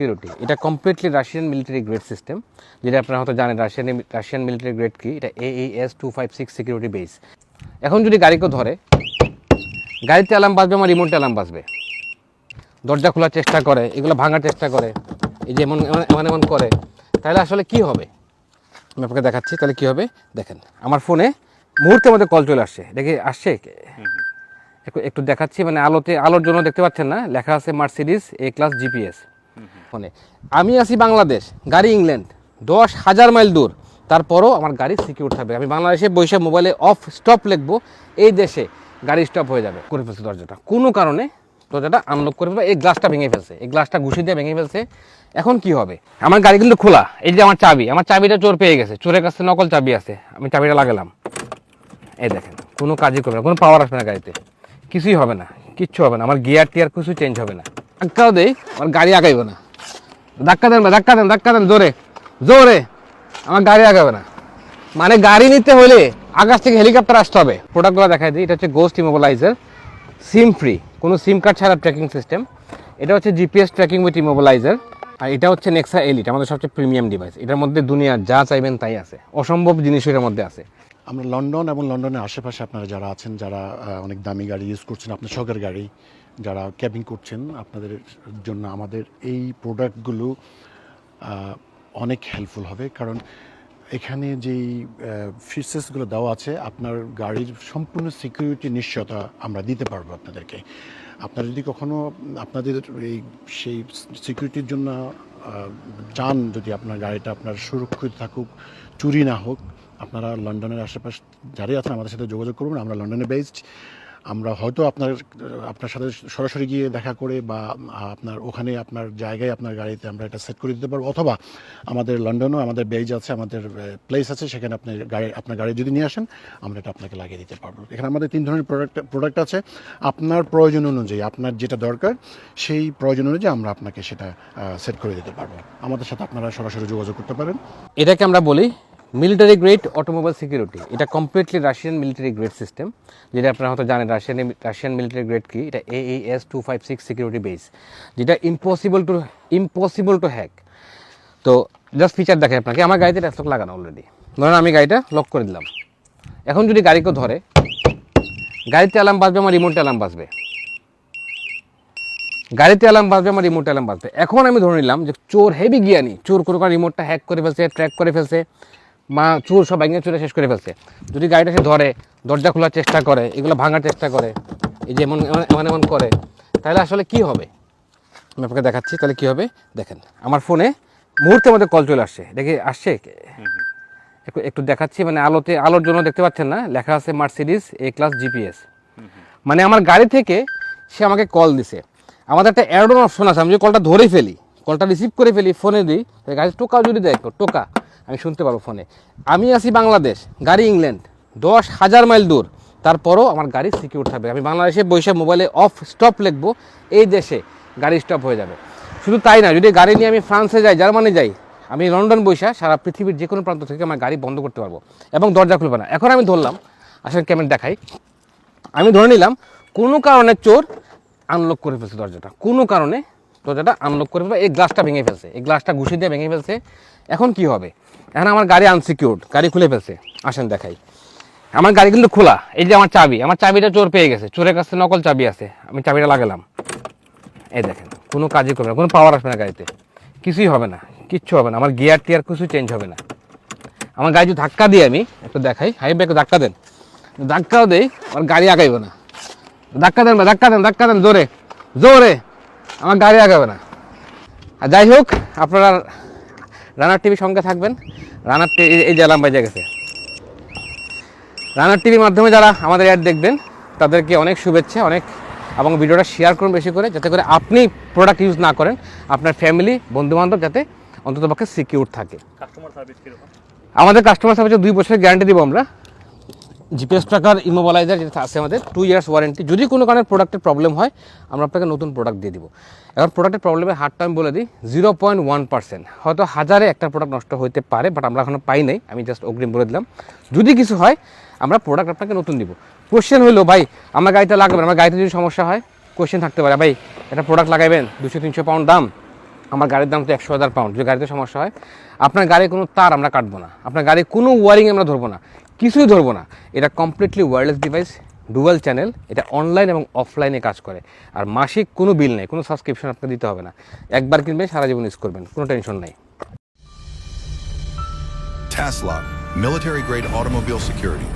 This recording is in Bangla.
সিকিউরিটি এটা completely Russian military grade system যেটা আপনারা হয়তো জানেন রাশিয়ান রাশিয়ান মিলিটারি গ্রেড কি? এটা A S two five six security base এখন যদি গাড়িকে ধরে গাড়িতে অ্যালার্ম বাজবে আমার রিমোটে অ্যালার্ম বাজবে। দরজা খোলার চেষ্টা করে এগুলো ভাঙার চেষ্টা করে এই যে এমন এমন- এমন করে তাহলে আসলে কি হবে? আমি আপনাকে দেখাচ্ছি তাহলে কি হবে? দেখেন আমার ফোনে মুহূর্তের মধ্যে কল চলে আসছে। দেখে আসছে? একটু একটু দেখাচ্ছি মানে আলোতে আলোর জন্য দেখতে পাচ্ছেন না? লেখা আছে মার্সিডিস এ ক্লাস জিপিএস ফোনে। আমি আছি বাংলাদেশ, গাড়ি ইংল্যান্ড, দশ হাজার মাইল দূর। তারপরও আমার গাড়ি সিকিউর থাকবে। আমি বাংলাদেশে বসে মোবাইলে অফ স্টপ লিখব, এই দেশে গাড়ি স্টপ হয়ে যাবে। করে ফেলছে দরজাটা। কোনো কারণে দরজাটা আনলক করে ফেলবে। এই গ্লাসটা ভেঙে ফেলছে। এই গ্লাসটা ঘুষি দিয়ে ভেঙে ফেলছে। এখন কি হবে? আমার গাড়ি কিন্তু খোলা। এই যে আমার চাবি, আমার চাবিটা চোর পেয়ে গেছে। চোরের কাছে নকল চাবি আছে। আমি চাবিটা লাগালাম। এই দেখেন, কোনো কাজই করবে না। কোনো পাওয়ার আসবে না গাড়িতে। কিছুই হবে না। কিচ্ছু হবে না। আমার গিয়ার টিয়ার কিছু চেঞ্জ হবে না। ধাক্কাও দেই, আমার গাড়ি আগাইব না। ধাক্কা দেন ধাক্কা দেন ধাক্কা দেন, জোরে জোরে। আমার গাড়ি আগাবে না। মানে গাড়ি নিতে হলে আকাশ থেকে হেলিকপ্টার আসতে হবে। প্রোডাক্টগুলো দেখাই দিই, এটা হচ্ছে গোস্ট ইমোবিলাইজার সিম ফ্রি কোনো সিম কার্ড ছাড়া ট্র্যাকিং সিস্টেম এটা হচ্ছে জিপিএস ট্র্যাকিং উইথ ইমোবিলাইজার আর এটা হচ্ছে নেক্সা এলিট আমাদের সবচেয়ে প্রিমিয়াম ডিভাইস এটার মধ্যে দুনিয়া যা চাইবেন তাই আছে। অসম্ভব জিনিস এটার মধ্যে আছে। আমরা লন্ডন এবং লন্ডনের আশেপাশে আপনারা যারা আছেন, যারা অনেক দামি গাড়ি ইউজ করছেন, আপনার শখের গাড়ি, যারা ক্যাবিং করছেন, আপনাদের জন্য আমাদের এই প্রোডাক্টগুলো অনেক হেল্পফুল হবে। কারণ এখানে যেই ফিচার্সগুলো দেওয়া আছে, আপনার গাড়ির সম্পূর্ণ সিকিউরিটি নিশ্চয়তা আমরা দিতে পারব আপনাদেরকে। আপনারা যদি কখনো আপনাদের এই সেই সিকিউরিটির জন্য চান, যদি আপনার গাড়িটা আপনার সুরক্ষিত থাকুক, চুরি না হোক আপনারা লন্ডনের আশেপাশে যারাই আছেন, আমাদের সাথে যোগাযোগ করুন, আমরা লন্ডনে বেসড আমরা হয়তো আপনার আপনার সাথে সরাসরি গিয়ে দেখা করে বা আপনার ওখানে আপনার জায়গায় আপনার গাড়িতে আমরা এটা সেট করে দিতে পারব। অথবা আমাদের লন্ডনেও আমাদের বেজ আছে, আমাদের প্লেস আছে, সেখানে আপনি গাড়ি, আপনার গাড়ি যদি নিয়ে আসেন, আমরা এটা আপনাকে লাগিয়ে দিতে পারব। এখানে আমাদের তিন ধরনের প্রোডাক্ট প্রোডাক্ট আছে। আপনার প্রয়োজন অনুযায়ী, আপনার যেটা দরকার, সেই প্রয়োজন অনুযায়ী আমরা আপনাকে সেটা সেট করে দিতে পারব। আমাদের সাথে আপনারা সরাসরি যোগাযোগ করতে পারেন। এটাকে আমরা বলি মিলিটারি গ্রেড অটোমোবাইল সিকিউরিটি এটা completely Russian military grade system যেটা আপনারা হয়তো জানেন রাশিয়ান রাশিয়ান মিলিটারি গ্রেড কি? এটা A S two five six security base যেটা impossible to impossible to hack তো জাস্ট ফিচার দেখে আপনাকে। আমার গাড়িতে ট্যাক্স লক লাগানো অলরেডি ধরেন আমি গাড়িটা লক করে দিলাম। এখন যদি গাড়ি কেউ ধরে, গাড়িতে অ্যালার্ম বাজবে, আমার রিমোটে অ্যালার্ম বাজবে। গাড়িতে অ্যালার্ম বাজবে, আমার রিমোট অ্যালার্ম বাজবে। এখন আমি ধরে নিলাম যে চোর হেভি জ্ঞানী, চোর কারণ রিমোটটা হ্যাক করে ফেলছে ট্র্যাক করে ফেলছে। মা চোর সব ব্যাঙ্গে চুরে শেষ করে ফেলছে। যদি গাড়িটা সে ধরে দরজা খোলার চেষ্টা করে এগুলো ভাঙার চেষ্টা করে এই যে এমন এমন- এমন করে তাহলে আসলে কি হবে? আমি আপনাকে দেখাচ্ছি তাহলে কি হবে? দেখেন আমার ফোনে মুহূর্তের মধ্যে কল চলে আসছে। দেখে আসছে একটু একটু দেখাচ্ছি মানে আলোতে আলোর জন্য দেখতে পাচ্ছেন না লেখা আছে মার্সিডিস এ ক্লাস জিপিএস মানে আমার গাড়ি থেকে সে আমাকে কল দিছে। আমাদের একটা অ্যাডন অপশন আছে আমি যদি কলটা ধরে ফেলি কলটা রিসিভ করে ফেলি ফোনে দিই গাড়ির টোকা যদি দেয় টোকা। আমি শুনতে পারব ফোনে। আমি আছি বাংলাদেশ, গাড়ি ইংল্যান্ড, দশ হাজার মাইল দূর। তারপরও আমার গাড়ি সিকিউর থাকবে। আমি বাংলাদেশে বৈশাখ মোবাইলে অফ স্টপ লিখব, এই দেশে গাড়ি স্টপ হয়ে যাবে। শুধু তাই না, যদি গাড়ি নিয়ে আমি ফ্রান্সে যাই, জার্মানি যাই, আমি লন্ডন বৈশা সারা পৃথিবীর যে কোনো প্রান্ত থেকে আমার গাড়ি বন্ধ করতে পারব এবং দরজা খুলবে না। এখন আমি ধরলাম আসলে ক্যামেরা দেখাই। আমি ধরে নিলাম, কোনো কারণে চোর আনলক করে ফেলছে দরজাটা। কোনো কারণে দরজাটা আনলক করে ফেলবে, এই গ্লাসটা ভেঙে ফেলছে, এই গ্লাসটা ঘুষি দিয়ে ভেঙে ফেলছে। এখন কি হবে? এখন আমার গাড়ি আনসিকিউর্ড গাড়ি খুলে ফেলছে। আসেন দেখাই। আমার গাড়ি কিন্তু খোলা, এই যে আমার চাবি, আমার চাবিটা চোর পেয়ে গেছে, চোরের কাছে নকল চাবি আছে, আমি চাবিটা লাগালাম। এই দেখেন, কোনো কাজই করবে না, কোনো পাওয়ার আসবে না গাড়িতে। কিছুই হবে না, কিচ্ছু হবে না, আমার গিয়ার টিয়ার কিছু চেঞ্জ হবে না। আমার গাড়ি ধাক্কা দিই আমি, একটু দেখাই হাই ব্রেক ধাক্কা দেন। ধাক্কাও দেই, আমার গাড়ি আগাইব না। ধাক্কা দেন ধাক্কা দেন ধাক্কা দেন, জোরে জোরে। আমার গাড়ি আগাবে না। আর যাই হোক আপনারা রানার টিভির সঙ্গে থাকবেন। রানার টিভি এই যে অ্যালার্ম বাজে গেছে। রানার টিভির মাধ্যমে যারা আমাদের অ্যাড দেখবেন তাদেরকে অনেক শুভেচ্ছা অনেক এবং ভিডিওটা শেয়ার করুন বেশি করে যাতে করে আপনি প্রোডাক্ট ইউজ না করেন আপনার ফ্যামিলি বন্ধুবান্ধব যাতে অন্ততপক্ষে সিকিউর থাকে। কাস্টমার সার্ভিস কীরকম? আমাদের কাস্টমার সার্ভিসে দুই বছরের গ্যারান্টি দিব আমরা। জিপিএস ট্রাকার ইমোবালাইজার যেটা আছে আমাদের টু ইয়ার্স ওয়ারেন্টি যদি কোনো কারণে প্রোডাক্টের প্রবলেম হয়, আমরা আপনাকে নতুন প্রোডাক্ট দিয়ে দিব। এখন প্রোডাক্টের প্রবলেমের হারটা আমি বলে দিই জিরো পয়েন্ট ওয়ান পার্সেন্ট হয়তো হাজারে একটা প্রোডাক্ট নষ্ট হতে পারে বাট আমরা এখনও পাই নাই, আমি জাস্ট অগ্রিম বলে দিলাম। যদি কিছু হয়, আমরা প্রোডাক্ট আপনাকে নতুন দিব। কোশ্চেন হলো ভাই, আমার গাড়িতে লাগবে আমার গাড়িতে যদি সমস্যা হয়? কোশ্চেন থাকতে পারে, ভাই, একটা প্রোডাক্ট লাগাইবেন, দুশো, তিনশো পাউন্ড দাম। আমার গাড়ির দাম তো একশো হাজার পাউন্ড যদি গাড়িতে সমস্যা হয়, আপনার গাড়ির কোনো তার আমরা কাটবো না। আপনার গাড়ির কোনো ওয়ারিং আমরা ধরবো না। কিছুই ধরবো না। এটা completely wireless device dual channel এটা অনলাইন এবং অফলাইনে কাজ করে। আর মাসিক কোনো বিল নেই কোনো সাবস্ক্রিপশন আপনাকে দিতে হবে না। একবার কিনবেন সারা জীবন ইউজ করবেন কোনো টেনশন নেই। Tesla, military grade automobile security.